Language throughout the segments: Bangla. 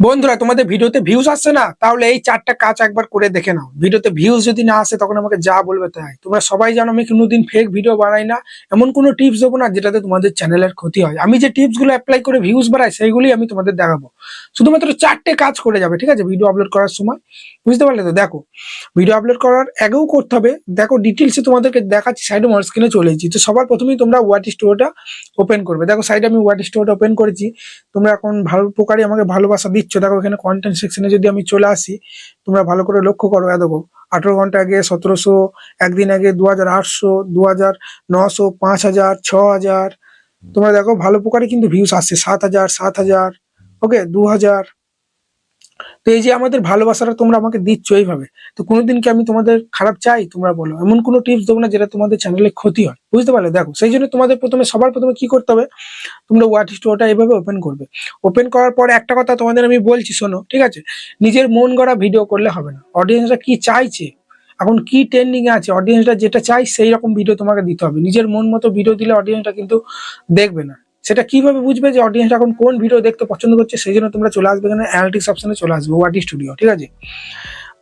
বন্ধুরা, তোমাদের ভিডিওতে ভিউজ আসছে না? তাহলে এই চারটা কাজ একবার করে দেখে নাও। ভিডিওতে ভিউজ যদি না আসে, তখন আমাকে যা বলবে তাই। তোমরা সবাই জানো, আমি কোনোদিন ফেক ভিডিও বানাই না। এমন কোনো টিপস দেবো না, যেটাতে তোমাদের চ্যানেলের ক্ষতি হয়। আমি যে টিপসগুলো অ্যাপ্লাই করে ভিউজ বাড়াই সেইগুলি আমি তোমাদের দেখাবো। শুধুমাত্র চারটে কাজ করে যাবে, ঠিক আছে? ভিডিও আপলোড করার সময়। বুঝতে পারলে তো? দেখো ভিডিও আপলোড করার আগেও করতে হবে। দেখো ডিটেলসে তোমাদেরকে দেখাচ্ছি সাইডে আমার স্ক্রিনে চলে এসেছি। তো সবার প্রথমেই তোমরা ওয়াট স্টোরটা ওপেন করবে। দেখো সাইডে আমি ওয়াট স্টোরটা ওপেন করেছি। তোমরা এখন ভালো প্রকারে আমাকে ভালোবাসা দিচ্ছ। দেখো এখানে কন্টেন্ট সেকশনে যদি আমি চলে আসি, তোমরা ভালো করে লক্ষ্য করো দেখো, আঠেরো ঘণ্টা আগে সতেরোশো, একদিন আগে দু হাজার আটশো দু হাজার নশো পাঁচ হাজার ছ হাজার তোমরা দেখো ভালো প্রকারে কিন্তু ভিউস আসছে সাত হাজার সাত হাজার ওকে দু হাজার তো এই যে আমাদের ভালোবাসাটা তোমরা আমাকে দিচ্ছ এইভাবে, তো কোনোদিন কি আমি তোমাদের খারাপ চাই? তোমরা বলো। এমন কোনো টিপস দেবো না যেটা তোমাদের চ্যানেলে ক্ষতি হয়। বুঝতে পারলে? দেখো, সেই জন্য তোমাদের প্রথমে, সবার প্রথমে কি করতে হবে? তোমরা ওয়াট স্টোরটা এইভাবে ওপেন করবে। ওপেন করার পর একটা কথা তোমাদের আমি বলছি, শোনো, ঠিক আছে? নিজের মন গড়া ভিডিও করলে হবে না। অডিয়েন্সরা কি চাইছে? এখন কি ট্রেন্ডিং আছে? অডিয়েন্সরা যেটা চাই সেই রকম ভিডিও তোমাকে দিতে হবে। নিজের মন মতো ভিডিও দিলে অডিয়েন্সটা কিন্তু দেখবে না। সেটা কীভাবে বুঝবে যে অডিয়েন্স এখন কোন ভিডিও দেখতে পছন্দ করছে, সেই জন্য তোমরা চলে আসবে এখানে অ্যানালিটিক্স অপশনে চলে আসবে ওয়াটি স্টুডিও ঠিক আছে?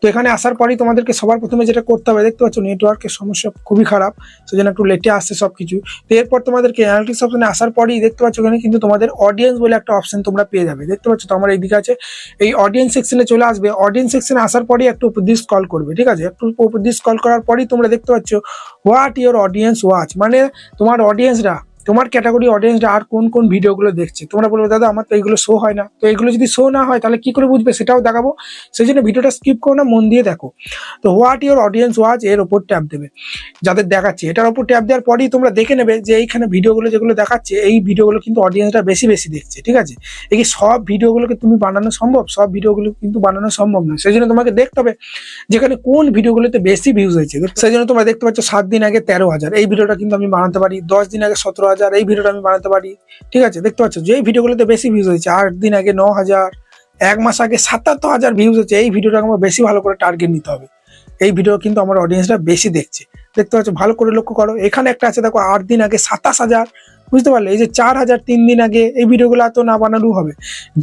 তো এখানে আসার পরেই তোমাদেরকে সবার প্রথমে যেটা করতে হবে, দেখতে পাচ্ছ নেটওয়ার্কের সমস্যা খুবই খারাপ সেজন্য একটু লেটে আসছে সব কিছু তো এরপর তোমাদেরকে অ্যানালিটিক্স অপশনে আসার পরেই দেখতে পাচ্ছ এখানে কিন্তু তোমাদের অডিয়েন্স বলে একটা অপশন তোমরা পেয়ে যাবে। দেখতে পাচ্ছ তো আমার এইদিকে আছে, এই অডিয়েন্স সেকশনে চলে আসবে অডিয়েন্স সেকশনে আসার পরেই একটু উপর দিয়ে স্কল করবে, ঠিক আছে? একটু উপর দিয়ে স্কল করার পরেই তোমরা দেখতে পাচ্ছ হোয়াট ইওর অডিয়েন্স ওয়াচ মানে তোমার অডিয়েন্সরা তোমার ক্যাটাগরি অডিয়েন্সরা আর কোন কোন ভিডিওগুলো দেখছে? তোমরা বলবে, দাদা, আমার তো এইগুলো শো হয় না। তো এগুলো যদি শো না হয়, তাহলে কি করে বুঝবে? সেটাও দেখাবো। সেই জন্য ভিডিওটা স্কিপ করো না, মন দিয়ে দেখো। তো হোয়াট ইউর অডিয়েন্স ওয়াচ এর ওপর ট্যাপ দেবে। যাদের দেখাচ্ছে, এটার ওপর ট্যাপ দেওয়ার পরেই তোমরা দেখে নেবে যে এইখানে ভিডিওগুলো যেগুলো দেখাচ্ছে, এই ভিডিওগুলো কিন্তু অডিয়েন্সরা বেশি বেশি দেখছে, ঠিক আছে? এই সব ভিডিওগুলোকে তুমি বানানো সম্ভব, সব ভিডিওগুলো কিন্তু বানানো সম্ভব নয়। সেই জন্য তোমাকে দেখতে হবে যেখানে কোন ভিডিওগুলোতে বেশি ভিউজ হয়েছে। সেই জন্য তোমরা দেখতে পাচ্ছ, সাত দিন আগে তেরো হাজার। এই ভিডিওটা কিন্তু আমি বানাতে পারি, দশ দিন আগে সতেরো হাজার, এই ভিডিওটা আমি বানাতে পারি। ঠিক আছে? দেখতে পাচ্ছ, যে ভিডিওগুলোতে বেশি ভিউজ হয়েছে, আট দিন আগে ন হাজার, এক মাস আগে সাতাত্তর হাজার ভিউজ হচ্ছে, এই ভিডিওটা আমার বেশি ভালো করে টার্গেট নিতে হবে। এই ভিডিও কিন্তু আমার অডিয়েন্সটা বেশি দেখছে। দেখতে পাচ্ছ, ভালো করে লক্ষ্য করো, এখানে একটা আছে, দেখো, আট দিন আগে সাতাশ হাজার, বুঝতে পারলে? এই যে চার হাজার তিন দিন আগে এই ভিডিওগুলো এত না বানালেও হবে।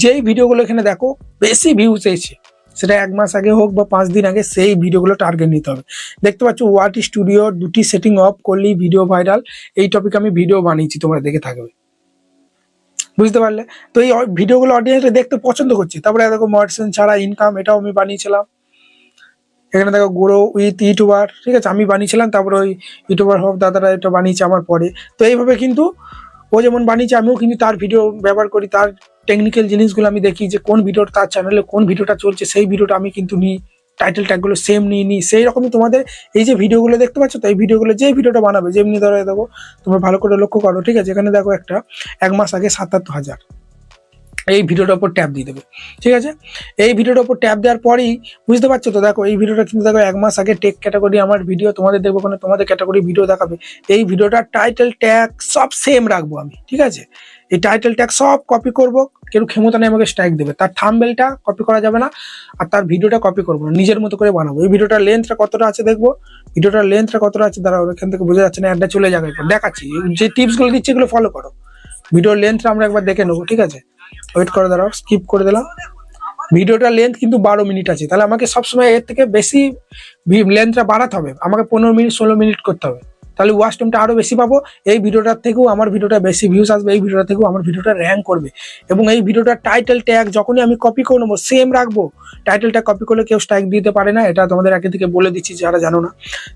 যেই ভিডিওগুলো এখানে দেখো, বেশি ভিউজ এসেছে সেটা এক মাস আগে হোক বা পাঁচ দিন আগে সেই ভিডিওগুলো টার্গেট নিতে হবে। দেখতে পাচ্ছ ওয়াট স্টুডিও দুটি সেটিং অফ করলেই ভিডিও ভাইরাল এই টপিক আমি ভিডিও বানিয়েছি, তোমরা দেখে থাকবে। বুঝতে পারলে? তো এই ভিডিওগুলো অডিয়েন্সরা দেখতে পছন্দ করছে। তারপরে দেখো মডসেন ছাড়া ইনকাম এটাও আমি বানিয়েছিলাম। এখানে দেখো গ্রো উইথ ইউটিউবার ঠিক আছে? আমি বানিয়েছিলাম, তারপরে ওই ইউটিউবার হোক দাদারা এটা বানিয়েছে আমার পরে। তো এইভাবে কিন্তু ও যেমন বানিয়েছে, আমিও কিন্তু তার ভিডিও ব্যবহার করি, তার টেকনিক্যাল জিনিসগুলো আমি দেখি যে কোন ভিডিওটা তার চ্যানেলে কোন ভিডিওটা চলছে, সেই ভিডিওটা আমি কিন্তু নিই। টাইটেল ট্যাগগুলো সেম নিয়ে নিই। সেই রকমই তোমাদের এই যে ভিডিওগুলো দেখতে পাচ্ছ, তো এই ভিডিওগুলো যে ভিডিওটা বানাবে, যেমনি ধরে দেখো, তোমরা ভালো করে লক্ষ্য করো, ঠিক আছে? এখানে দেখো একটা, এক মাস আগে সাতাত্তর হাজার। এই ভিডিওটার উপর ট্যাপ দিয়ে দেবে, ঠিক আছে? এই ভিডিওটার উপর ট্যাপ দেওয়ার পরেই, বুঝতে পারছ তো? দেখো, এই ভিডিওটা কিন্তু দেখো, এক মাস আগে টেক ক্যাটাগরি আমার ভিডিও তোমাদের দেখব ওখানে তোমাদের ক্যাটাগরি ভিডিও দেখাবে। এই ভিডিওটার টাইটেল ট্যাগ সব সেম রাখব আমি, ঠিক আছে? এই টাইটেল ট্যাগ সব কপি করব। কেউ ক্ষমতা নেই, আমাকে স্ট্রাইক দেবে। তার থাম্বেলটা কপি করা যাবে না, আর তার ভিডিওটা কপি করব না, নিজের মতো করে বানাবো। এই ভিডিওটার লেন্থটা কতটা আছে দেখব? ভিডিওটার লেন্থটা কতটা আছে? দাঁড়াও, এখান থেকে বোঝা যাচ্ছে না অ্যাডটা চলে যাবে দেখাচ্ছি, যে টিপসগুলো দিচ্ছে এগুলো ফলো করো। ভিডিওর লেন্থটা আমরা একবার দেখে নেব, ঠিক আছে? ওয়েট করে দাঁড়াও স্কিপ করে দিলাম। ভিডিওটার লেন্থ কিন্তু বারো মিনিট আছে। তাহলে আমাকে সবসময় এর থেকে বেশি লেন্থটা বাড়াতে হবে। আমাকে পনেরো মিনিট ষোলো মিনিট করতে হবে। তাহলে ওয়াচ টাইমটা আরও বেশি পাবো। এই ভিডিওটার থেকেও আমার ভিডিওটা বেশি ভিউজ আসবে, এই ভিডিওটা থেকেও আমার ভিডিওটা র্যাঙ্ক করবে। এবং এই ভিডিওটার টাইটেল ট্যাগ যখনই আমি কপি করে নেব সেম রাখব টাইটেলটা কপি করলে কেউ স্ট্রাইক দিতে পারে না, এটা তোমাদের আগে থেকে বলে দিচ্ছি যারা জানো না।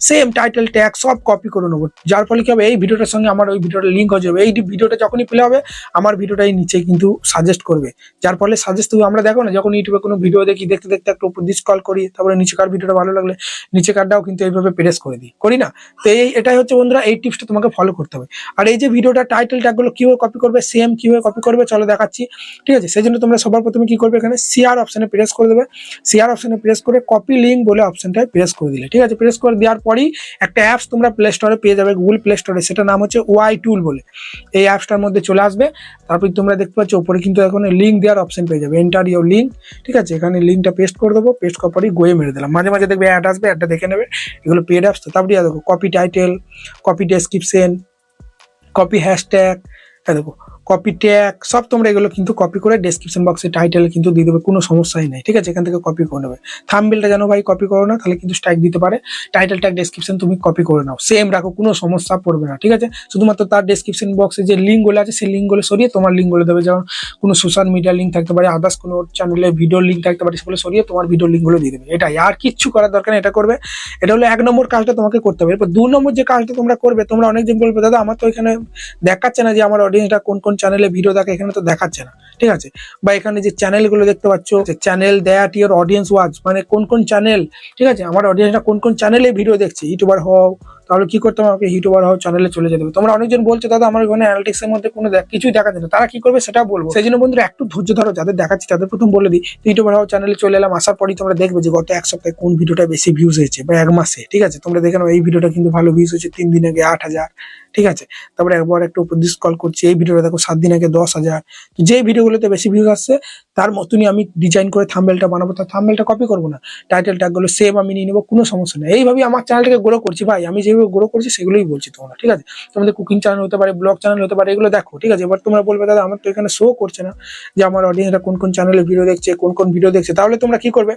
সেম টাইটেল ট্যাগ সব কপি করে নেব। যার ফলে কি হবে, এই ভিডিওটার সঙ্গে আমার ওই ভিডিওটা লিঙ্ক হয়ে যাবে। এই ভিডিওটা যখনই প্লে হবে, আমার ভিডিওটা এই নিচে কিন্তু সাজেস্ট করবে। যার ফলে সাজেস্ট তুমি আমরা দেখো না, যখন ইউটিউবে কোনো ভিডিও দেখি, দেখতে দেখতে একটু উপর দিয়ে স্কল করি, তারপরে নিচেকার ভিডিওটা ভালো লাগলে নিচেকারটাও কিন্তু এইভাবে প্রেস করে দিই। করি না? তো এই, এটাই হচ্ছে বন্ধুরা, এই টিপসটা তোমাকে ফলো করতে হবে। আর এই যে ভিডিওটা টাইটেল ট্যাগগুলো কীভাবে কপি করবে সেম কীভাবে কপি করবে, চলো দেখাচ্ছি। ঠিক আছে? সেই জন্য তোমরা সবার প্রথমে কি করবে এখানে? শেয়ার অপশানে প্রেস করে দেবে। শেয়ার অপশানে প্রেস করে কপি লিঙ্ক বলে অপশানটায় প্রেস করে দিলে। ঠিক আছে? প্রেস করে দেওয়ার পরেই একটা অ্যাপস তোমরা প্লে স্টোরে পেয়ে যাবে গুগল প্লে স্টোরে সেটা নাম হচ্ছে ওয়াই টুল বলে। এই অ্যাপসটার মধ্যে চলে আসবে। তারপর তোমরা দেখতে পাচ্ছ ওপরে কিন্তু এখন লিঙ্ক দেওয়ার অপশন পেয়ে যাবে। এন্টার ইউর লিঙ্ক ঠিক আছে? এখানে লিঙ্কটা পেস্ট করে দেবো। পেস্ট করার পরেই গোয়ে মেরে দিলাম। মাঝে মাঝে দেখবে অ্যাড আসবে অ্যাডটা দেখে নেবে। এগুলো পেড অ্যাপস তো। তারপরে দেখো copy title copy description copy hashtag দেখো কপি ট্যাগ সব তোমরা এগুলো কিন্তু কপি করে ডেসক্রিপশন বক্সে টাইটেলে কিন্তু দিয়ে দেবে, কোনো সমস্যাই নেই, ঠিক আছে? এখান থেকে কপি করে নেবে। থাম্বেলটা যেন ভাই কপি করো না, তাহলে কিন্তু স্ট্রাইক দিতে পারে। টাইটেল ট্যাগ ডেসক্রিপশন তুমি কপি করে নাও। সেম রাখো, কোনো সমস্যা পড়বে না, ঠিক আছে? শুধুমাত্র তার ডেসক্রিপশন বক্সে যে লিঙ্কগুলো আছে, সেই লিঙ্কগুলো সরিয়ে তোমার লিঙ্কগুলো দেবে। যেমন কোনো সোশ্যাল মিডিয়া লিঙ্ক থাকতে পারে আদার্স কোনো চ্যানেলে ভিডিও লিঙ্ক থাকতে পারে, সেগুলো সরিয়ে তোমার ভিডিও লিঙ্কগুলো দিয়ে দেবে। এটাই, আর কিচ্ছু করার দরকার এটা করবে। এটা হলো এক নম্বর কাজটা তোমাকে করতে হবে। এরপর দু নম্বর যে কাজটা তোমরা করবে, তোমরা অনেকজন বলবে, দাদা, আমার তো এখানে দেখাচ্ছে না যে আমার অডিয়েন্সটা কোন কোন চ্যানেলে ভিডিও দেখে এখানে তো দেখাচ্ছে না, ঠিক আছে? বা এখানে যে চ্যানেলগুলো দেখতে পাচ্ছ channel that your audience watch মানে কোন কোন চ্যানেল ঠিক আছে? আমার অডিয়েন্সটা কোন কোন চ্যানেলে ভিডিও দেখছে ইউটিউবার হও তাহলে কি করতে হবে আমাকে ইউটিউবার হও চ্যানেলে চলে যেতে হবে তোমরা অনেকজন বলছো, দাদা, আমার ওখানে অ্যানালিটিক্স এর মধ্যে কোনো কিছুই দেখা যায় না। তারা কি করবে সেটা বলব। সেই জন্য বন্ধুরা, একটু ধৈর্য ধরো, যাদের দেখাচ্ছি, তাদের প্রথম বলে দিই, ইউটিউবার হও চ্যানেলে চলে এলাম, আসার পরই তোমরা দেখবে যে গত এক সপ্তাহে কোন ভিডিওটা বেশি ভিউজ হয়েছে, বা এক মাসে, ঠিক আছে? তোমরা দেখে নাও, এই ভিডিওটা কিন্তু ভালো ভিউজ হয়েছে তিন দিন আগে আট হাজার, ঠিক আছে? তারপরে একবার একটু উপর কল করছি, এই ভিডিওটা দেখো, সাত দিন আগে দশ হাজার। যে ভিডিওগুলোতে বেশি ভিউজ আসছে, তার মতনই আমি ডিজাইন করে থাম্বেলটা বানাবো, তার থাম্বেলটা কপি করব না। টাইটেল ট্যাগগুলো সেম আমি নিয়ে নেব, কোনো সমস্যা নেই। এইভাবেই আমার চ্যানেলটাকে গ্রো করছি। ভাই, আমি যেভাবে গ্রো করছে সেগুলোই বলছি তোমরা ঠিক আছে? তোমাদের কুকিং চ্যানেল হতে পারে ব্লগ চ্যানেল হতে পারে, এগুলো দেখো, ঠিক আছে? এবার তোমরা বলবে, দাদা, আমার তো এখানে শো করছে না যে আমার অডিয়েন্সরা কোন কোন চ্যানেলে ভিডিও দেখছে, কোন কোন ভিডিও দেখছে। তাহলে তোমরা কি করবে?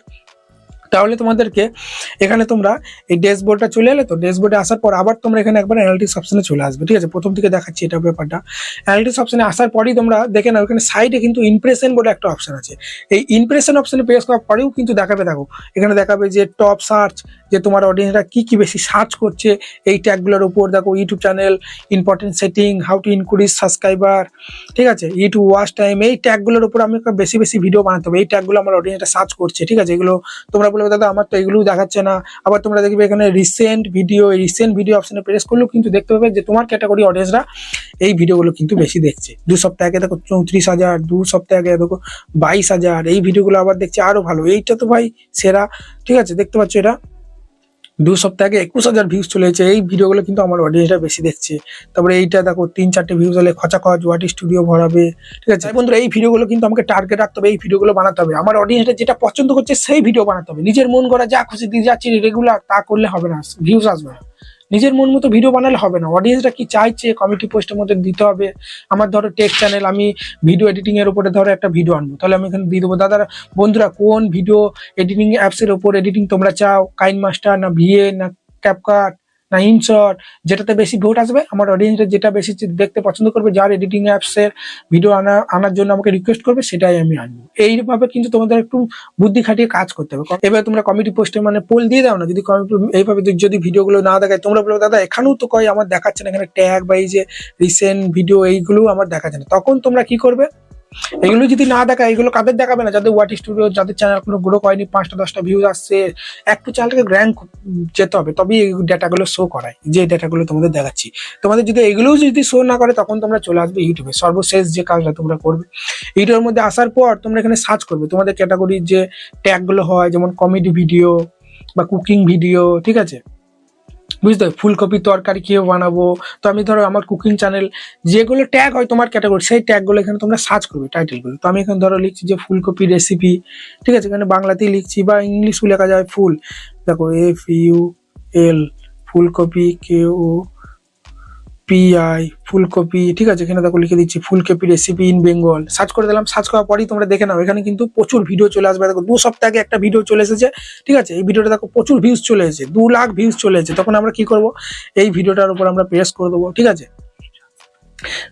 তাহলে তোমাদেরকে এখানে তোমরা এই ড্যাশবোর্ডটা চলে এলে তো ড্যাশবোর্ডে আসার পর আবার তোমরা এখানে একবার অ্যানালিটিক্স অপশনে চলে আসবে, ঠিক আছে? প্রথম থেকে দেখাচ্ছি এটা ব্যাপারটা। অ্যানালিটিক্স অপশানে আসার পরেই তোমরা দেখে নাও, এখানে সাইডে কিন্তু ইমপ্রেশন বলে একটা অপশন আছে। এই ইমপ্রেশন অপশনে প্রেস করার পরেও কিন্তু দেখাবে, দেখো, এখানে দেখাবে যে টপ সার্চ যে তোমার অডিয়েন্সরা কি কি বেশি সার্চ করছে, এই ট্যাগগুলোর উপর, দেখো YouTube channel important setting how to increase subscriber ঠিক আছে? ইউটিউব ওয়াচ টাইম এই ট্যাগগুলোর উপর আমি বেশি বেশি ভিডিও বানাতে হবে। এই ট্যাগগুলো আমার অডিয়েন্সটা সার্চ করছে, ঠিক আছে? এগুলো তোমরা বলবে দাদা, আমার তো এগুলোও দেখাচ্ছে না। আবার তোমরা দেখবে এখানে রিসেন্ট ভিডিও রিসেন্ট ভিডিও অপশনে প্রেস করলেও কিন্তু দেখতে পাবে যে তোমার ক্যাটাগরি অডিয়েন্সরা এই ভিডিওগুলো কিন্তু বেশি দেখছে। দু সপ্তাহ আগে দেখো চৌত্রিশ হাজার, দু সপ্তাহ আগে দেখো বাইশ হাজার, এই ভিডিওগুলো আবার দেখছে আরও ভালো। এইটা তো ভাই সেরা, ঠিক আছে? দেখতে পাচ্ছ এটা? দু সপ্তাহ একুশ হাজার ভিউজ চলে এসেছে। এই ভিডিওগুলো কিন্তু আমার অডিয়েন্সটা বেশি দেখছে। তারপরে এইটা দেখো, তিন চারটে ভিউজ হলে খচা খচ ওয়াটি স্টুডিও ভরাবে, ঠিক আছে? বন্ধুরা, এই ভিডিওগুলো কিন্তু আমাকে টার্গেট রাখতে হবে, এই ভিডিওগুলো বানাতে হবে। আমার অডিয়েন্সটা যেটা পছন্দ করছে, সেই ভিডিও বানাতে হবে। নিজের মন করা যা খুশি দিয়ে যাচ্ছি রেগুলার তা করলে হবে না ভিউজ আসবে না। নিজের মন মতো ভিডিও বানালে হবে না। অডিয়েন্সটা কি চাইছে? কমিটি পোস্টের মধ্যে দিতে হবে। আমার ধরো টেক চ্যানেল আমি ভিডিও এডিটিং এর উপরে ধরো একটা ভিডিও আনব। তাহলে আমি এখানে দিয়ে দেবো, দাদা, বন্ধুরা, কোন ভিডিও এডিটিং অ্যাপসের ওপর এডিটিং তোমরা চাও? কাইন মাস্টার না ভিএ না ক্যাপকাট না ইনশট যেটাতে বেশি ভোট আসবে, আমার অডিয়েন্সরা যেটা বেশি দেখতে পছন্দ করবে, যার এডিটিং অ্যাপসের ভিডিও আনা, আনার জন্য আমাকে রিকোয়েস্ট করবে, সেটাই আমি আনব। এইভাবে কিন্তু তোমাদের একটু বুদ্ধি খাটিয়ে কাজ করতে হবে। এবার তোমরা কমিটি পোস্টে মানে পোল দিয়ে দাও না, যদি community- এইভাবে যদি ভিডিওগুলো না দেখায়, তোমরা বলবে দাদা, এখানেও তো কয় আমার দেখাচ্ছে না, এখানে ট্যাগ বা এই যে রিসেন্ট ভিডিও এইগুলো আমার দেখাচ্ছে না। তখন তোমরা কি করবে? এগুলো যদি না দেখায়, এগুলো কাদের দেখাবে না? যাদের ওয়াটি স্টুডিও যাদের চ্যানেল কোনো গ্রো করেনি, পাঁচটা, দশটা ভিউজ আসছে, একটু চ্যানেলকে র্যাঙ্ক যেতে হবে, তবেই এই ডেটাগুলো শো করায়। যে ডেটাগুলো তোমাদের দেখাচ্ছি। তোমাদের যদি এগুলোও যদি শো না করে, তখন তোমরা চলে আসবে ইউটিউবে সর্বশেষ যে কাজটা তোমরা করবে ইউটিউবের মধ্যে আসার পর তোমরা এখানে সার্চ করবে। তোমাদের ক্যাটাগরির যে ট্যাগগুলো হয়, যেমন কমেডি ভিডিও বা কুকিং ভিডিও ঠিক আছে? বুঝতে ফুলকপি তরকারি কীভাবে বানাবো? তো আমি ধরো আমার কুকিং চ্যানেল যেগুলো ট্যাগ হয় তোমার ক্যাটাগরি সেই ট্যাগগুলো এখানে তোমরা সার্চ করবে টাইটেলগুলো তো আমি এখানে ধরো লিখছি যে ফুলকপি রেসিপি ঠিক আছে? এখানে বাংলাতেই লিখছি বা ইংলিশও লেখা যায়, ফুল। দেখো এফ ইউ এল ফুলকপি কেউ পিআই ফুলকপি, ঠিক আছে? এখানে দেখো লিখে দিচ্ছি, ফুলকপি রেসিপি ইন বেঙ্গল সার্চ করে দিলাম সার্চ করার পরেই তোমরা দেখে নাও। এখানে কিন্তু প্রচুর ভিডিও চলে আসবে। দেখো, দু সপ্তাহ আগে একটা ভিডিও চলে এসেছে, ঠিক আছে? এই ভিডিওটা দেখো, প্রচুর ভিউজ চলে এসেছে, দু লাখ ভিউজ চলে এসেছে। তখন আমরা কি করব? এই ভিডিওটার উপর আমরা প্রেস করে দেবো, ঠিক আছে?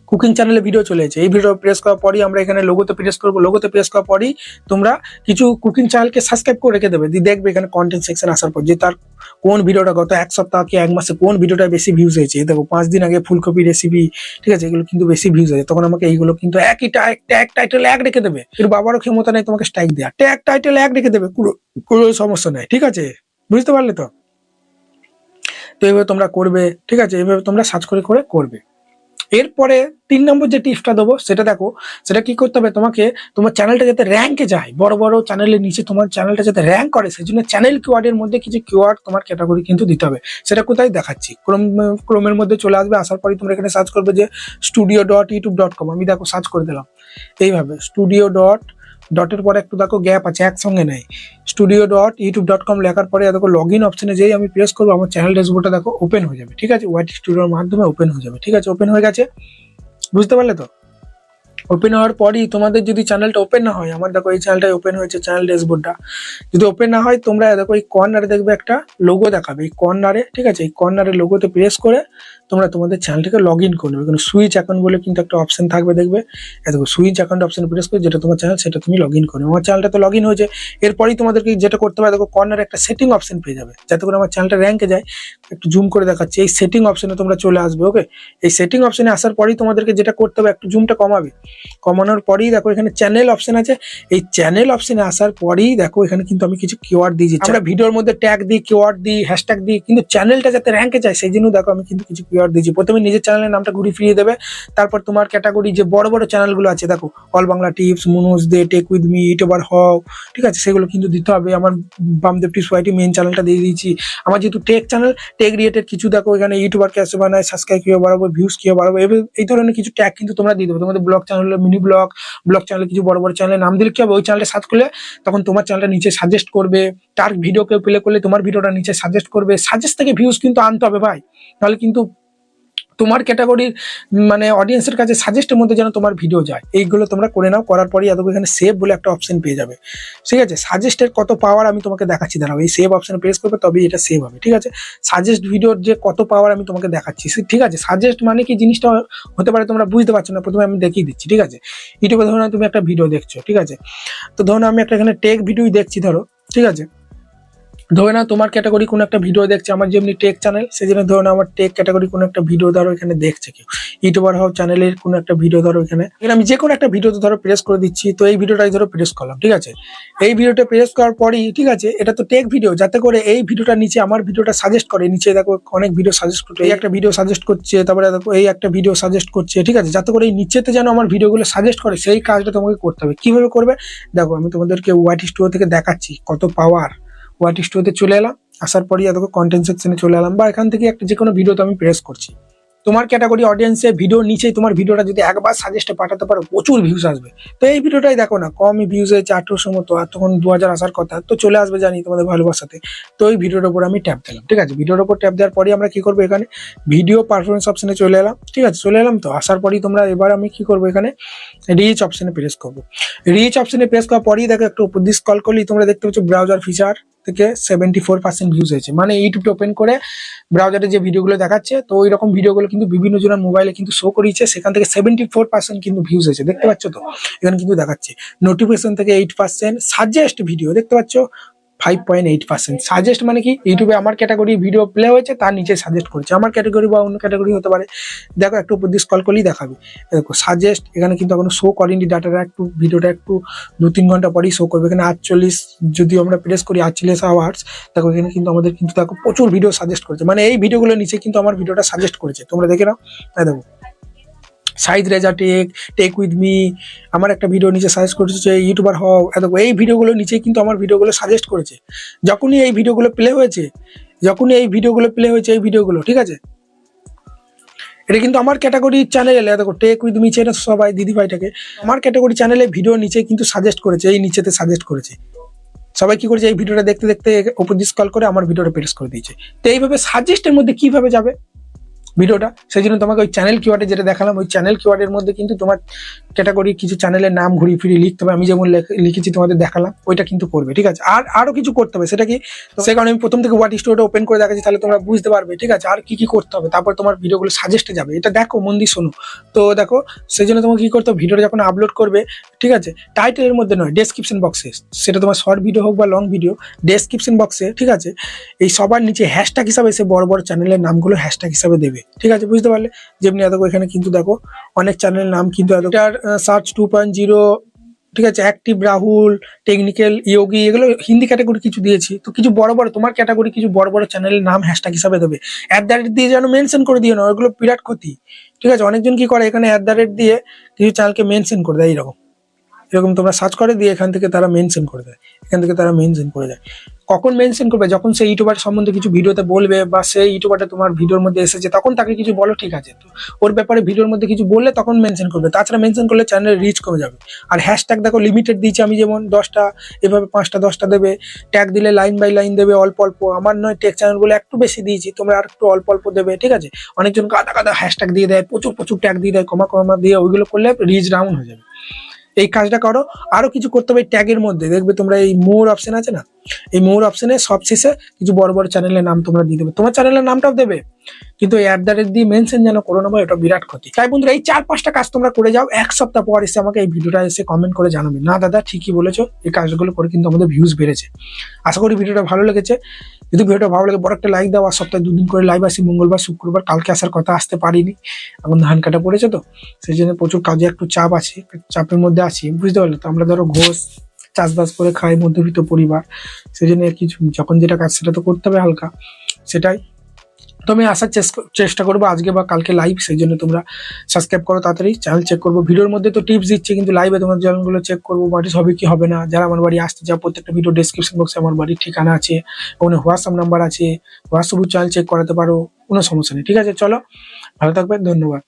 কুকিং চ্যানেলে ভিডিও চলে এসেছে। এই ভিডিও প্রেস করার পরই আমরা এখানে লোগোতে প্রেস করব। লোগোতে প্রেস করার পরই তোমরা কিছু কুকিং চ্যানেলকে সাবস্ক্রাইব করে রেখে দেবে। দিয়ে দেখবে এখানে কন্টেন্ট সেকশন আসার পর যে তার কোন ভিডিওটা গত এক সপ্তাহ কি এক মাসে কোন ভিডিওটা বেশি ভিউজ হয়েছে। দেখো, পাঁচ দিন আগে ফুলকপি রেসিপি ঠিক আছে? এগুলো কিন্তু বেশি ভিউজ হয়েছে। তখন আমাকে এইগুলো কিন্তু একই ট্যাগ টাইটেল এক রেখে দেবে। এর বাবারও ক্ষমতা নেই তোমাকে স্ট্রাইক দেওয়া ট্যাগ টাইটেল এক রেখে দেবে। কোনো সমস্যা নেই, ঠিক আছে? বুঝতে পারলে তো? তো এইভাবে তোমরা করবে, ঠিক আছে? এইভাবে তোমরা সার্চ করে করে করবে। এরপরে তিন নম্বর যে টিপসটা দেবো, সেটা দেখো, সেটা কি করতে হবে তোমাকে, তোমার চ্যানেলটা যাতে র্যাঙ্কে যায়, বড় বড় চ্যানেলের নিচে তোমার চ্যানেলটা যাতে র্যাঙ্ক করে সেই জন্য চ্যানেল কিওয়ার্ডের মধ্যে কিছু কিওয়ার্ড তোমার ক্যাটাগরি কিন্তু দিতে হবে। সেটা কোথায় দেখাচ্ছি? ক্রোম, ক্রোমের মধ্যে চলে আসবে, আসার পরে তোমরা এখানে সার্চ করবে যে studio dot YouTube dot com আমি দেখো সার্চ করে দিলাম। এইভাবে স্টুডিও ডট ডটের পরে একটু দেখো গ্যাপ আছে, একসঙ্গে নেই। Studio dot YouTube dot com লেখার পরে দেখো লগ ইন অপশনে যেই আমি প্রেস করব, আমার চ্যানেল ড্যাশবোর্ডটা দেখো ওপেন হয়ে যাবে, ঠিক আছে? ওয়াইটি স্টুডিওর মাধ্যমে ওপেন হয়ে যাবে, ঠিক আছে? ওপেন হয়ে গেছে। বুঝতে পারলে তো? ওপেন হওয়ার পরই তোমাদের যদি চ্যানেলটা ওপেন না হয়, আমার দেখো এই চ্যানেলটা ওপেন হয়েছে চ্যানেল ড্যাশবোর্ডটা যদি ওপেন না হয়, তোমরা দেখো এই কর্নারে দেখবে একটা লোগো দেখাবে। এই কর্নারে ঠিক আছে? এই কর্নারে লোগোতে প্রেস করে তোমরা তোমাদের চ্যানেলটাকে লগ ইন করে নেবে। এখানে সুইচ অ্যাকাউন্ট বলে কিন্তু একটা অপশন থাকবে, দেখবে? দেখো সুইচ অ্যাকাউন্ট অপশন প্রেস করে যেটা তোমার চ্যানেল সেটা তুমি লগ ইন করবে আমার চ্যানেলটা তো লগ ইন হয়েছে। এরপরেই তোমাদেরকে যেটা করতে হবে, দেখো কর্নারে একটা সেটিং অপশন পেয়ে যাবে। যাতে করে আমার চ্যানেলটা র্যাঙ্কে যায়। একটু জুম করে দেখাচ্ছি। এই সেটিং অপশনে তোমরা চলে আসবে ওকে এই সেটিং অপশনে আসার পরেই তোমাদেরকে যেটা করতে হবে, একটু জুমটা কমাবে। কমানোর পরেই দেখো এখানে চ্যানেল অপশন আছে। এই চ্যানেল অপশনে আসার পরেই দেখো এখানে কিন্তু আমি কিছু কিওয়ার্ড দিয়ে দিচ্ছি। আমরা ভিডিওর মধ্যে ট্যাগ দিই কিওয়ার্ড দিই হ্যাশট্যাগ দিই, কিন্তু চ্যানেলটা যাতে র্যাঙ্কে যায়, সেই জন্য দেখো আমি কিন্তু কিছু কিওয়ার্ড দিয়েছি। প্রথমে নিজের চ্যানেলের নামটা ঘুরিয়ে ফিরিয়ে দেবে। তারপর তোমার ক্যাটাগরি যে বড় বড় চ্যানেলগুলো আছে, দেখো all Bangla tips মুনুজ the tech with me YouTuber হও ঠিক আছে? সেগুলো কিন্তু দিতে হবে। আমার বামদেব টিপস ওয়াইটি মেন চ্যানেলটা দিয়ে দিয়েছি। আমার যেহেতু টেক চ্যানেল টেক রিলেটেড কিছু দেখো, এখানে ইউটিউবার ক্যাসে বানায় সাবস্ক্রাইব কীভাবে বাড়াবো ভিউজ কীভাবে বাড়াবো এই ধরনের কিছু ট্যাগ কিন্তু তোমরা দিয়ে দেবে। তোমাদের vlog channel mini vlog vlog channel কিছু বড় বড় চ্যানেলের নাম দিলে কি হবে? ওই চ্যানেলটা সার্চ করলে তখন তোমার চ্যানেলটা নিচে সাজেস্ট করবে। তার ভিডিও কেউ প্লে করলে তোমার ভিডিওটা নিচে সাজেস্ট করবে। সাজেস্ট থেকে ভিউজ কিন্তু আনতে হবে ভাই। তাহলে কিন্তু তোমার ক্যাটাগরির মানে অডিয়েন্সের কাছে সাজেস্টের মধ্যে যেন তোমার ভিডিও যায়। এইগুলো তোমরা করে নাও, করার পরেই এত এখানে সেভ বলে একটা অপশন পেয়ে যাবে। ঠিক আছে? সাজেস্টের কত পাওয়ার আমি তোমাকে দেখাচ্ছি, দাঁড়াও, এই সেভ অপশনে প্রেস করবে, তবেই এটা সেভ হবে, ঠিক আছে? সাজেস্ট ভিডিওর যে কত পাওয়ার আমি তোমাকে দেখাচ্ছি ঠিক আছে? সাজেস্ট মানে কি জিনিসটা হতে পারে তোমরা বুঝতে পারছ না, প্রথমে আমি দেখিয়ে দিচ্ছি, ঠিক আছে? ইউটিউবে ধরো তুমি একটা ভিডিও দেখছ, ঠিক আছে? তো ধরো আমি একটা এখানে টেক ভিডিওই দেখছি, ধরো, ঠিক আছে? ধরে না তোমার ক্যাটাগরি কোনো একটা ভিডিও দেখছে, আমার যেমনি টেক চ্যানেল সেই জন্য ধরো না আমার টেক ক্যাটাগরি কোনো একটা ভিডিও ধরো এখানে দেখছে কেউ। ইউটিউবার হও চ্যানেলের কোনো একটা ভিডিও ধরো এখানে। এখানে আমি যে কোনো একটা ভিডিওতে ধরো প্রেস করে দিচ্ছি, তো এই ভিডিওটাই ধরো প্রেস করলাম, ঠিক আছে? এই ভিডিওটা প্রেস করার পরই, ঠিক আছে, এটা তো টেক ভিডিও যাতে করে এই ভিডিওটা নিচে আমার ভিডিওটা সাজেস্ট করে, নিচে দেখো অনেক ভিডিও সাজেস্ট করছে, এই একটা ভিডিও সাজেস্ট করছে, তারপরে দেখো এই একটা ভিডিও সাজেস্ট করছে, ঠিক আছে? যাতে করে এই নিচেতে যেন আমার ভিডিওগুলো সাজেস্ট করে, সেই কাজটা তোমাকে করতে হবে। কীভাবে করবে? দেখো আমি তোমাদেরকে ওয়াইটি স্টুডিও থেকে দেখাচ্ছি, কত পাওয়ার ওয়াইটি স্টুডিওতে চলে এলাম, আসার পরই দেখো কন্টেন্ট সেকশনে চলে এলাম বা এখান থেকে একটা যে কোনো ভিডিওতে আমি প্রেস করছি। তোমার ক্যাটাগরি অডিয়েন্সে ভিডিও নিচেই তোমার ভিডিওটা যদি একবার সাজেস্টে পাঠাতে পারো, প্রচুর ভিউজ আসবে। তো এই ভিডিওটাই দেখো না, কমই ভিউজ হয়েছে আঠারোশো মতো, আর তখন দু হাজার আসার কথা, তো চলে আসবে জানি তোমাদের ভালোবাসাতে। তো এই ভিডিওর ওপর আমি ট্যাপ দিলাম, ঠিক আছে? ভিডিওর ওপর ট্যাপ দেওয়ার পরই আমরা কি করব এখানে? ভিডিও পারফরমেন্স অপশনে চলে এলাম, ঠিক আছে? চলে এলাম তো, আসার পরই তোমরা এবার আমি কি করব এখানে? রিচ অপশানে প্রেস করব। রিচ অপশানে প্রেস করার পরই দেখো, একটু স্কল করলেই তোমরা দেখতে পাচ্ছ ব্রাউজার ফিচার থেকে সেভেন্টি ফোর পার্সেন্ট ভিউজ হয়েছে। মানে ইউটিউবটা ওপেন করে ব্রাউজারে যে ভিডিওগুলো দেখাচ্ছে, তো ওই রকম ভিডিওগুলো কিন্তু বিভিন্ন জনের মোবাইলে কিন্তু শো করিয়েছে, সেখান থেকে সেভেন্টি ফোর পার্সেন্ট কিন্তু ভিউজ হয়েছে। দেখতে পাচ্ছ তো? এখানে কিন্তু দেখাচ্ছে। নোটিফিকেশন থেকে এইট পার্সেন্ট সাজেস্ট ভিডিও দেখতে পাচ্ছ? Five point eight percent suggest মানে কি? ইউটিউবে আমার ক্যাটাগরি ভিডিও প্লে হয়েছে তার নিচে সাজেস্ট করছে। আমার ক্যাটাগরি বা অন্য ক্যাটাগরি হতে পারে। দেখো, একটু উপর দিয়ে স্কল করলেই দেখাবে। দেখো সাজেস্ট এখানে কিন্তু এখনও শো করেনি ডাটাটা একটু ভিডিওটা একটু দু তিন ঘণ্টা পরেই শো করবে। এখানে আটচল্লিশ যদি আমরা প্রেস করি আটচল্লিশ আওয়ার্স দেখো, এখানে কিন্তু আমাদের কিন্তু দেখো প্রচুর ভিডিও সাজেস্ট করেছে। মানে এই ভিডিওগুলো নিচে কিন্তু আমার ভিডিওটা সাজেস্ট করেছে। তোমরা দেখে নাও। তাই দেখো। Sayed Reza tech tech with me, আমার একটা ভিডিও নিচে সাজেস্ট করেছে ইউটিউবার হও। এ দেখো এই ভিডিওগুলো নিচে কিন্তু আমার ভিডিওগুলো সাজেস্ট করেছে। যখনই এই ভিডিওগুলো প্লে হয়েছে, যখনই এই ভিডিওগুলো প্লে হয়েছে, এই ভিডিওগুলো ঠিক আছে? এটা কিন্তু আমার ক্যাটাগরি চ্যানেলে দেখো, টেক উইথ মি চেনে সবাই, দিদি ভাইটাকে, আমার ক্যাটাগরি চ্যানেলে ভিডিও নিচে কিন্তু সাজেস্ট করেছে, এই নিচেতে সাজেস্ট করেছে। সবাই কি করেছে, এই ভিডিওটা দেখতে দেখতে ওপর দিয়ে স্কল করে আমার ভিডিওটা প্রেস করে দিয়েছে। তো এইভাবে সাজেস্টের মধ্যে কীভাবে যাবে? ভিডিওটা। সেই জন্য তোমাকে ওই চ্যানেল কিওয়ার্ডে যেটা দেখালাম ওই চ্যানেল কিওয়ার্ডের মধ্যে কিন্তু তোমার ক্যাটাগরি কিছু চ্যানেলের নাম ঘুরিয়ে ফিরিয়ে লিখতে হবে। আমি যেমন লেখ- লিখেছি তোমাদের দেখালাম ওইটা কিন্তু করবে ঠিক আছে? আর আরও কিছু করতে হবে। সেটা কি? সেই কারণে আমি প্রথম থেকে হোয়াট স্টোরটা ওপেন করে দেখাচ্ছি তাহলে তোমরা বুঝতে পারবে ঠিক আছে? আর কি কি করতে হবে? তারপর তোমার ভিডিওগুলো সাজেস্টে যাবে। এটা দেখো মন দিয়ে শোনো। তো দেখো সেই জন্য তোমাকে কি করতে হবে? ভিডিওটা যখন আপলোড করবে ঠিক আছে? টাইটেলের মধ্যে নয় ডেসক্রিপশন বক্সে সেটা তোমার শর্ট ভিডিও হোক বা লং ভিডিও ডেসক্রিপশন বক্সে ঠিক আছে? এই সবার নিচে হ্যাশট্যাগ হিসাবে সে বড় বড় চ্যানেলের নামগুলো হ্যাশট্যাগ হিসাবে দেবে। ঠিক আছে, বুঝতে পারলে? যেমনি দেখো এখানে কিন্তু দেখো, অনেক চ্যানেলের নাম কিন্তু এটার সার্চ টু পয়েন্ট জিরো ঠিক আছে অ্যাক্টিভ রাহুল টেকনিক্যাল ইয়োগি এগুলো হিন্দি ক্যাটাগরি কিছু দিয়েছি। তো কিছু বড় বড়, তোমার ক্যাটাগরি কিছু বড় বড় চ্যানেলের নাম হ্যাশট্যাগ হিসাবে দেবে। অ্যাট দ্য রেট দিয়ে যেন মেনশন করে দিও না, ওগুলো বিরাট ক্ষতি। ঠিক আছে, অনেকজন কি করে এখানে অ্যাট দ্য রেট দিয়ে কিছু চ্যানেলকে মেনশন করে দেয়, এইরকম। এরকম তোমরা সার্চ করে দিয়ে এখান থেকে তারা মেনশন করে দেয়। এখান থেকে তারা মেনশন করে দেয়। কখন মেনশন করবে? যখন সেই ইউটিউবার সম্বন্ধে কিছু ভিডিওতে বলবে বা সেই ইউটিউবারটা তোমার ভিডিওর মধ্যে এসেছে, তখন তাকে কিছু বলো, ঠিক আছে। তো ওর ব্যাপারে ভিডিওর মধ্যে কিছু বললে তখন মেনশন করবে। তাছাড়া মেনশন করলে চ্যানেলের রিচ কমে যাবে। আর হ্যাশট্যাগ দেখো লিমিটেড দিয়েছি আমি যেমন দশটা, এভাবে পাঁচটা, দশটা দেবে। ট্যাগ দিলে লাইন বাই লাইন দেবে, অল্প অল্প। আমার নয় টেক চ্যানেলগুলো একটু বেশি দিয়েছি, তোমরা আর একটু অল্প অল্প দেবে, ঠিক আছে? অনেকজন কাদা কাদা হ্যাশট্যাগ দিয়ে দেয়, প্রচুর প্রচুর ট্যাগ দিয়ে দেয়, কমা কমা দিয়ে ওইগুলো করলে রিচ ডাউন হয়ে যাবে। এই কাজটা করো। আরও কিছু করতে হবে ট্যাগের মধ্যে। দেখবে তোমরা এই মোর অপশন আছে না? এই মোর অপশনে সব শেষে কিছু বড় বড় চ্যানেলের নাম তোমরা দিয়ে দেবে। তোমার চ্যানেলের নামটাও দেবে। কিন্তু অ্যাট দ্য রেট দিয়ে মেনশন যেন করো না এটা বিরাট ক্ষতি। তাই বন্ধুরা, এই চার পাঁচটা কাজ তোমরা করে যাও। এক সপ্তাহ পর এসে আমাকে এই ভিডিওটা এসে কমেন্ট করে জানাবে। না দাদা, ঠিকই বলেছ, এই কাজগুলো করে কিন্তু আমাদের ভিউজ বেড়েছে। আশা করি ভিডিওটা ভালো লেগেছে। যদি ভিডিওটা ভালো লাগে, বড় একটা লাইক দাও, আর সপ্তাহে দুদিন করে লাইভ আসি, মঙ্গলবার, শুক্রবার, কালকে আসার কথা আসতে পারিনি। এখন ধান কাটা পড়েছে তো, সেই জন্য প্রচুর কাজে একটু চাপ আছে চাপের মধ্যে আছি। বুঝতে পারলে তো, আমরা ধরো ঘোষ চাষবাস করে খাই, মধ্যবিত্ত পরিবার, সেই জন্য কিছু যখন যেটা কাজ, সেটা তো করতে হবে হালকা। সেটাই তো আমি আসার চেষ্টা করব আজকে বা কালকে লাইভ সেই জন্য তোমরা সাবস্ক্রাইব করো তাড়াতাড়ি চ্যানেল চেক করব। ভিডিওর মধ্যে তো টিপস দিচ্ছে, কিন্তু লাইভে তোমার চ্যানেলগুলো চেক করব বাড়ি হবে কি, হবে না। যারা আমার বাড়ি আসতে চাও, প্রত্যেকটা ভিডিও ডিসক্রিপশন বক্সে আমার বাড়ির ঠিকানা আছে, ওখানে হোয়াটসঅ্যাপ নাম্বার আছে হোয়াটসঅ্যাপ চ্যানেল চেক করাতে পারো, কোনো সমস্যা নেই। ঠিক আছে, চলো, ভালো থাকবে ধন্যবাদ।